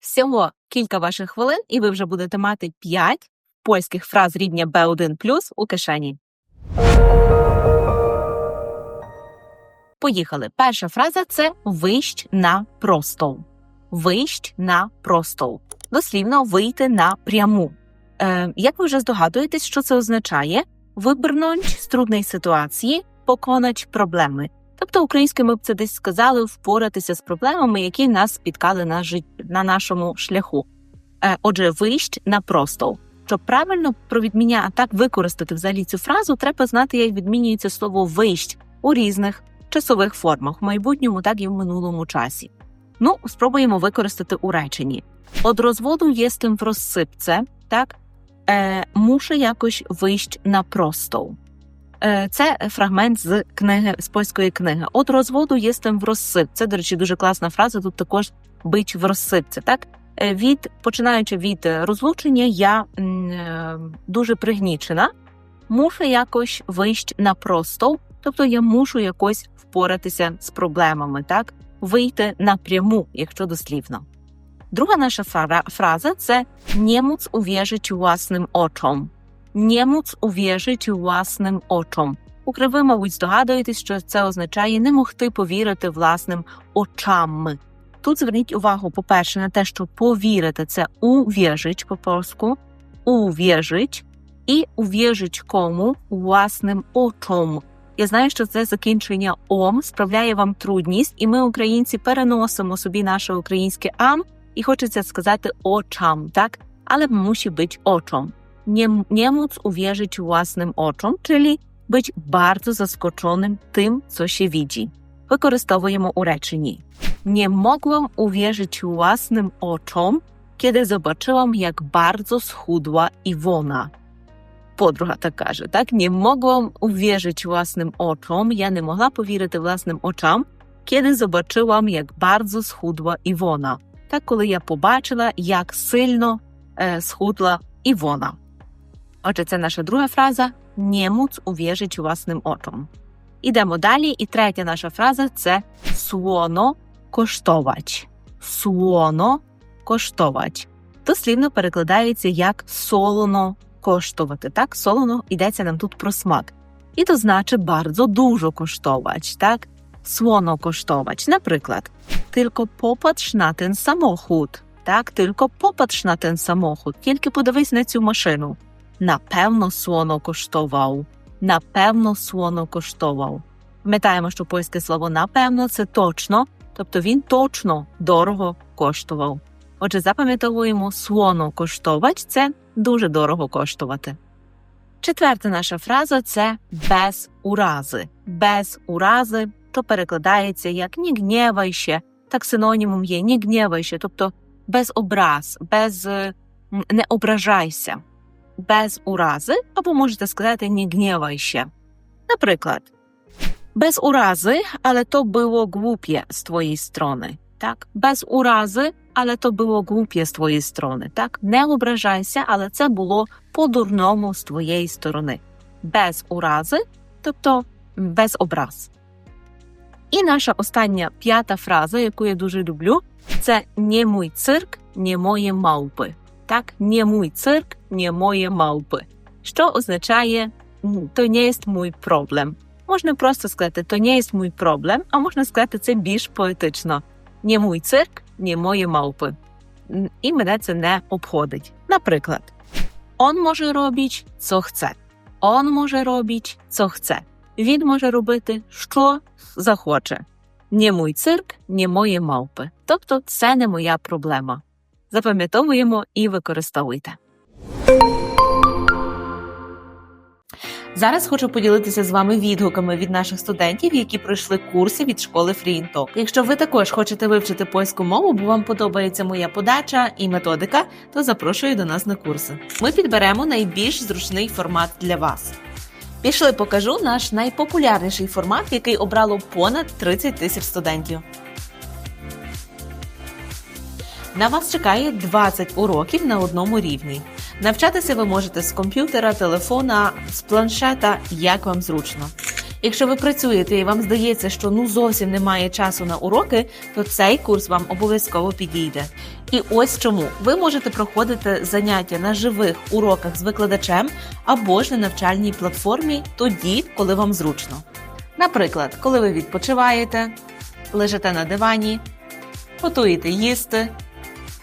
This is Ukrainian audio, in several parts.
Всього кілька ваших хвилин, і ви вже будете мати 5 польських фраз рівня B1 у кишені. Поїхали. Перша фраза це вищ на простол. Вищ на простол. Дослівно вийти на пряму. Е, як ви вже здогадуєтесь, що це означає? Вибернуть з трудної ситуації, поконать проблеми. Тобто українською ми б це десь сказали впоратися з проблемами, які нас спіткали на жит... на нашому шляху. Е, отже, вищ на простол. Щоб правильно про відміня а так використати взагалі цю фразу, треба знати, як відмінюється слово вищ у різних часових формах, в майбутньому, так і в минулому часі. Ну, спробуємо використати у реченні. Од розводу єстем в розсипце, так е, мушу якось вищ на простол. Е, Це фрагмент з книги з польської книги. От розводу єстем в розсип. Це, до речі, дуже класна фраза. Тут також бич в розсипці. Так Е, від починаючи від розлучення, я е, дуже пригнічена, мушу якось вищ на простол, тобто я мушу якось впоратися з проблемами, так вийти напряму, якщо дослівно. Друга наша фраза це «nie móc uwierzyć własnym oczom». «Nie móc uwierzyć własnym oczom». У криви, мабуть, здогадуєтесь, що це означає не могти повірити власним очам. Тут зверніть увагу, по-перше, на те, що повірити це увіжить по-польську, увіжить і увіжить кому власним очом. Я знаю, що це закінчення ом справляє вам трудність, і ми, українці, переносимо собі наше українське ам, і хочеться сказати очам, так? Але musi być oczom. Nie, nie móc uwierzyć własnym oczom, czyli być bardzo zaskoczonym tym, co się widzi. Використовуємо у реченні. Nie mogłam uwierzyć własnym oczom, kiedy zobaczyłam, jak bardzo schudła Iwona. Подруга так каже, так не mogłam uwierzyć własnym oczom, я не могла повірити власним очам, kiedy zobaczyłam, jak bardzo schudła Iwona. Так, коли я побачила, як сильно е, схудла Івона. Отже, це наша друга фраза не móc uwierzyć własnym. Ідемо далі, і третя наша фраза це слоно коштовач. Слоно коштовач. Дослівно перекладається як солоно коштувати. Так, солоно йдеться нам тут про смак. І то значить bardzo dużo коштовач, так? Słono kosztować. Наприклад, tylko popatrz na ten samochód. Так, tylko popatrz na ten samochód. Тільки подивись на цю машину. Напевно, слоно коштував. Напевно, слоно коштував. Пам'ятаємо, що польське слово напевно це точно, тобто він точно дорого коштував. Отже, запам'ятовуємо слоно коштовач це дуже дорого коштувати. Четверта наша фраза це без урази. Без урази, то перекладається як «не гнєвайся», так синонімом є «не гнєвайся», тобто без образ, без не ображайся, без урази, або можете сказати «не гнєвайся». Наприклад, без урази, але то було глупie з твоєї сторони. Так, без урази, але то було глупie з твоєї сторони. Так, не ображайся, але це було по-дурному з твоєї сторони. Без урази, тобто без образ. І наша остання п'ята фраза, яку я дуже люблю, це не мій цирк, не мої мавпи. Так, не мій цирк, не мої мавпи. Що означає «М, то не є мій проблем. Можна просто сказати, то не є мій проблем, а можна сказати це більш поетично. Не мій цирк, не мої мавпи. І мене це не обходить. Наприклад, он може робити, що chce. Он може робити, що chce. Він може робити, що захоче. Не мій цирк, не мої мавпи. Тобто це не моя проблема. Запам'ятовуємо і використовуйте. Зараз хочу поділитися з вами відгуками від наших студентів, які пройшли курси від школи FreeInTalk. Якщо ви також хочете вивчити польську мову, бо вам подобається моя подача і методика, то запрошую до нас на курси. Ми підберемо найбільш зручний формат для вас. Пішли, покажу наш найпопулярніший формат, який обрало понад 30 тисяч студентів. На вас чекає 20 уроків на одному рівні. Навчатися ви можете з комп'ютера, телефона, з планшета, як вам зручно. Якщо ви працюєте і вам здається, що ну зовсім немає часу на уроки, то цей курс вам обов'язково підійде. І ось чому ви можете проходити заняття на живих уроках з викладачем або ж на навчальній платформі тоді, коли вам зручно. Наприклад, коли ви відпочиваєте, лежите на дивані, готуєте їсти.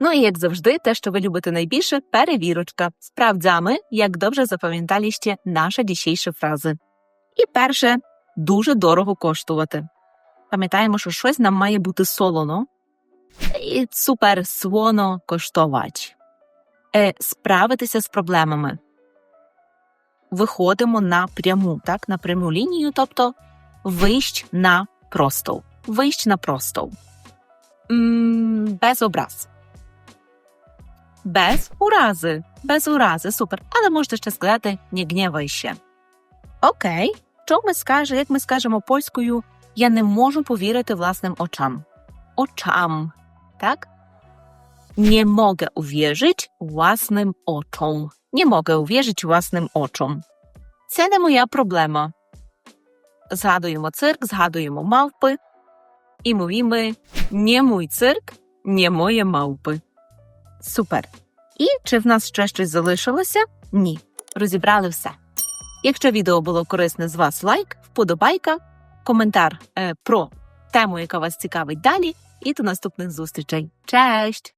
Ну і як завжди, те, що ви любите найбільше, перевірочка. Справдзями, як добре запам'ятали ще наша дійшейші фрази. І перше дуже дорого коштувати. Пам'ятаємо, що щось нам має бути солоно і супер своно коштувати. Е, справитися з проблемами. Виходимо на пряму, так, на пряму лінію, тобто вищ на простов. Вищ на простов. М, без образ. Без урази. Без урази, супер. Але можете ще сказати не гнівай ще. Окей. Що ми скаже, як ми скажемо польською, я не можу повірити власним очам. Очам. Так? Nie mogę uwierzyć własnym oczom. Nie mogę uwierzyć własnym oczom. Це не моя проблема. Згадуємо цирк, згадуємо мавпи і mówimy nie mój цирк, nie moje мавпи. Супер. І чи в нас ще щось залишилося? Ні. Розібрали все. Якщо відео було корисне з вас лайк, вподобайка, коментар е, про тему, яка вас цікавить далі, і до наступних зустрічей. Честь!